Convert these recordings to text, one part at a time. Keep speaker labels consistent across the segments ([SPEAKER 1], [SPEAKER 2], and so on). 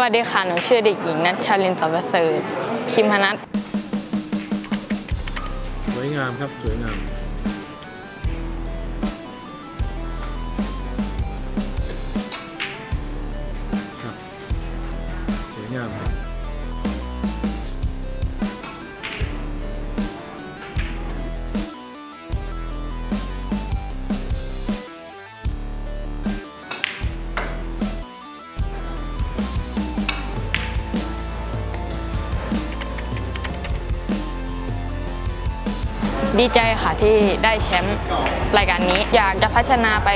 [SPEAKER 1] วัสดีค่ะ หนูชื่อเด็กหญิงนัชชาลินสวัสดิ์เสริฐคิมพนัท
[SPEAKER 2] สวยงามครับ สวยงาม
[SPEAKER 1] ดีใจค่ะที่ได้แชมป์รายการนี้ อยากจะพัฒนาไป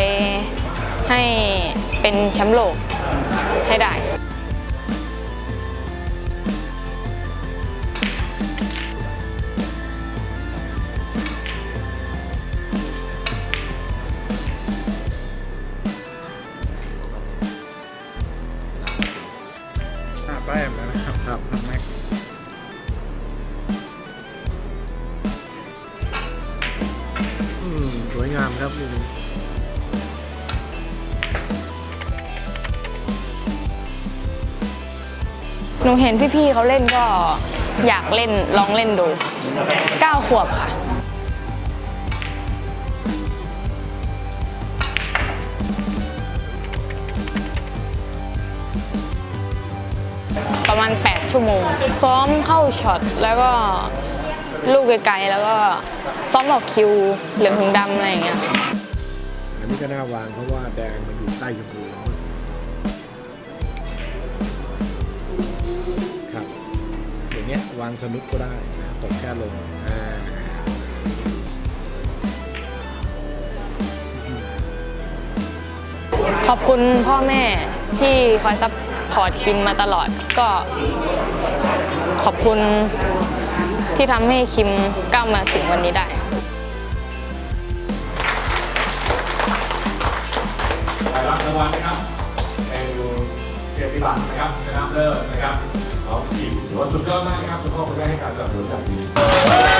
[SPEAKER 1] ให้เป็นแชมป์โลกให้ได้
[SPEAKER 2] แต้มแล้วนะครับ วยงามครับนี้
[SPEAKER 1] หนูเห็นพี่ๆเขาเล่นก็อยากเล่นลองเล่นดู 9 ขวบค่ะ ประมาณ 8 ชั่วโมง ซ้อมเข้าช็อตแล้วก็ ลูกไกลๆแล้วก็ซ้อมออกคิวเหลืองถึงดำอะไรอย่างเงี้ย
[SPEAKER 2] อันนี้ก็น่าวางเพราะว่าแดงมันอยู่ใต้ชมพูครับอย่างเงี้ยวางสนุกก็ได้นะตกแค่ลงอ่า
[SPEAKER 1] ขอบคุณพ่อแม่ที่คอยซัพพอร์ตคิมมาตลอดก็ขอบคุณ ที่ทำให้คิมก้าวมาถึงวันนี้ได้
[SPEAKER 3] ได้รับรางวัลนะครับเป็นเกียรติบัตรนะครับชนะเลิศนะครับของทีมถือว่าสุดยอดมากนะครับคุณพ่อคุณแม่ให้การสนับสนุนอย่างดี